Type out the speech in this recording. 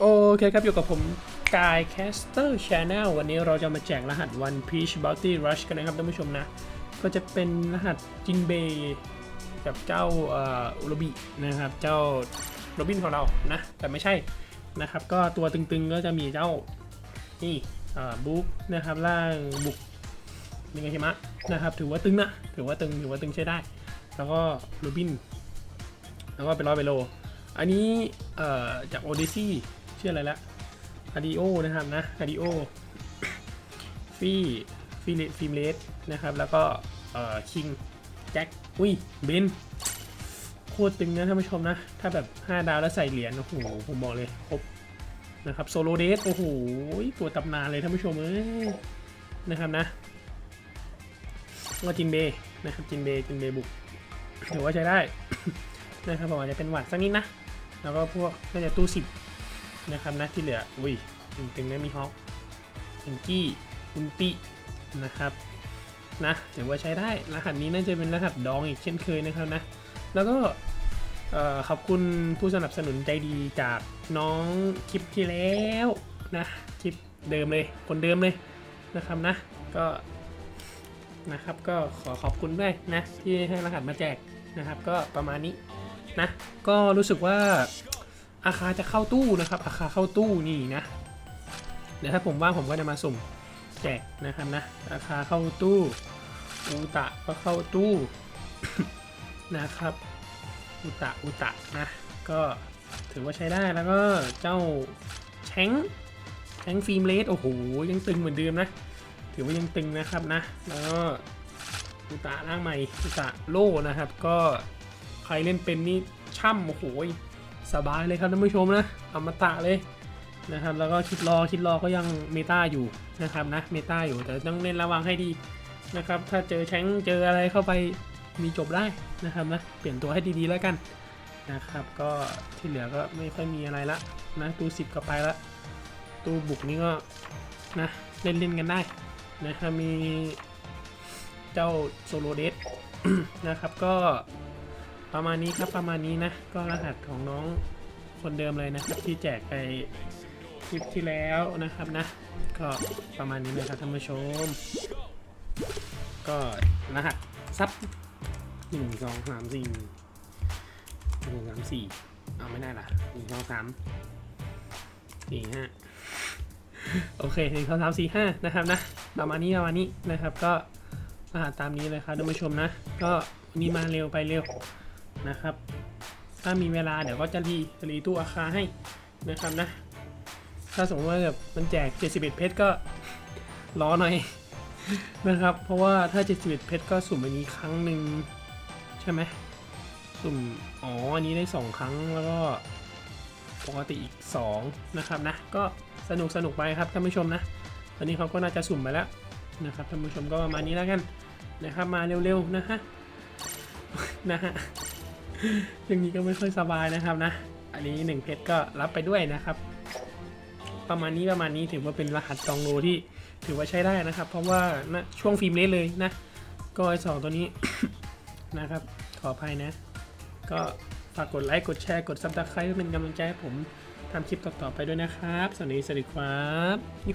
โอเคครับ อยู่กับผมกายแคสเตอร์ช n แนลวันนี้เราจะมาแจกรหัส One Piece Bounty Rush กันนะครับท่านผู้ชมนะ ก็จะเป็นรหัสจินเบย์กับเจ้าอุรบินะครับ เจ้าโรบินของเรานะ แต่ไม่ใช่นะครับ ก็ตัวตึงๆก็จะมีเจ้า นี่อ่าบุ๊กนะครับล่างบุกมิงาชิมะนะครับ ถือว่าตึงนะ ถือว่าตึงถือว่าตึงใช้ได้ แล้วก็โรบิน แล้วก็เป็นร้อยเปโล อันนี้จากโอ y ซี่ ชื่ออะไรละอาดิโอนะครับนะอาดิโอฟีฟีเลฟิมเลสนะครับ แล้วก็เอ่อคิงแจ็คอุ้ยเบนโคตรตึงนะท่านผู้ชมนะ ถ้าแบบ 5 ดาวแล้วใส่เหรียญโอ้โหผมบอกเลยครบนะครับโซโลเดสโอ้โหตัวตำนานเลยท่านผู้ชมเอ้ยนะครับนะก็จินเบนะครับจินเบจินเบบุกถือว่าใช้ได้นะครับผมอาจจะเป็นหวัดสักนิดนะ แล้วก็พวกน่าจะตู้สิบ นะครับนะที่เหลืออุ้ยตึงๆนะมีฮอกอิงกี้อุนตินะครับนะถือว่าใช้ได้รหัสนี้น่าจะเป็นรหัสดองอีกเช่นเคยนะครับนะ แล้วก็ขอบคุณผู้สนับสนุนใจดีจากน้องคลิปที่แล้วนะคลิปเดิมเลยคนเดิมเลยนะครับนะก็นะครับก็ขอขอบคุณด้วยนะที่ให้รหัสมาแจกนะครับ ก็ประมาณนี้นะก็รู้สึกว่า อาคาจะเข้าตู้นะครับ อาคาเข้าตู้นี่นะ เดี๋ยวถ้าผมว่างผมก็จะมาสุ่มแจกนะครับนะ อาคาเข้าตู้อุตะก็เข้าตู้นะครับ อุตะอุตะนะ ก็ถือว่าใช้ได้แล้วก็เจ้าแชงแชงฟิล์มเลสโอ้โหยังตึงเหมือนเดิมนะ ถือว่ายังตึงนะครับนะ แล้วก็อุตะร่างใหม่อุตะโล่นะครับ ก็ใครเล่นเป็นนี่ช่ำโอ้โห สบายเลยครับท่านผู้ชมนะอมตะเลยนะครับแล้วก็คิดรอคิดรอก็ยังเมตาอยู่นะครับนะเมตาอยู่แต่ต้องเล่นระวังให้ดีนะครับถ้าเจอแชงเจออะไรเข้าไปมีจบได้นะครับนะเปลี่ยนตัวให้ดีๆแล้วกันนะครับก็ที่เหลือก็ไม่ค่อยมีอะไรละนะตู้สิบก็ไปละตู้บุกนี่ก็นะเล่นเล่นๆกันได้นะครับมีเจ้าโซโลเดสนะครับก็ ประมาณนี้ครับประมาณนี้นะ ก็รหัสของน้องคนเดิมเลยนะครับที่แจกไปคลิปที่แล้วนะครับนะ ก็ประมาณนี้นะครับท่านผู้ชม ก็รหัสซับหนึ่งสองสามสี่หนึ่งสามสี่เอาไม่ได้ละหนึ่งสองสามสี่ห้าโอเคหนึ่งสองสามสี่ห้านะครับนะประมาณนี้ประมาณนี้นะครับ ก็รหัสตามนี้เลยครับท่านผู้ชมนะ ก็วันนี้มาเร็วไปเร็ว นะครับ ถ้ามีเวลาเดี๋ยวก็จะรีรีตู้อาคาให้นะครับนะ ถ้าสมมติว่าแบบมันแจก 71 เพชรก็รอหน่อยนะครับ เพราะว่าถ้า 71 เพชรก็สุ่มอันนี้ครั้งหนึ่งใช่ไหมสุ่มอ๋ออันนี้ได้ 2 ครั้งแล้วก็ปกติอีก 2 นะครับนะ ก็สนุกสนุกไปครับท่านผู้ชมนะตอนนี้เขาก็น่าจะสุ่มไปแล้วนะครับท่านผู้ชมก็ประมาณนี้แล้วกันนะครับมาเร็วๆนะฮะนะฮะ อย่างนี้ก็ไม่ค่อยสบายนะครับนะ อันนี้หนึ่งเพชรก็รับไปด้วยนะครับ ประมาณนี้ประมาณนี้ถือว่าเป็นรหัสจองโลที่ถือว่าใช้ได้นะครับ เพราะว่านะช่วงฟิล์มเลสเลยนะ ก็ไอสองตัวนี้นะครับ ขออภัยนะ ก็ฝากกดไลค์ กดแชร์ กดซับสไครต์เพื่อเป็นกำลังใจให้ผมทำคลิปต่อๆไปด้วยนะครับ สวัสดี สวัสดีครับยู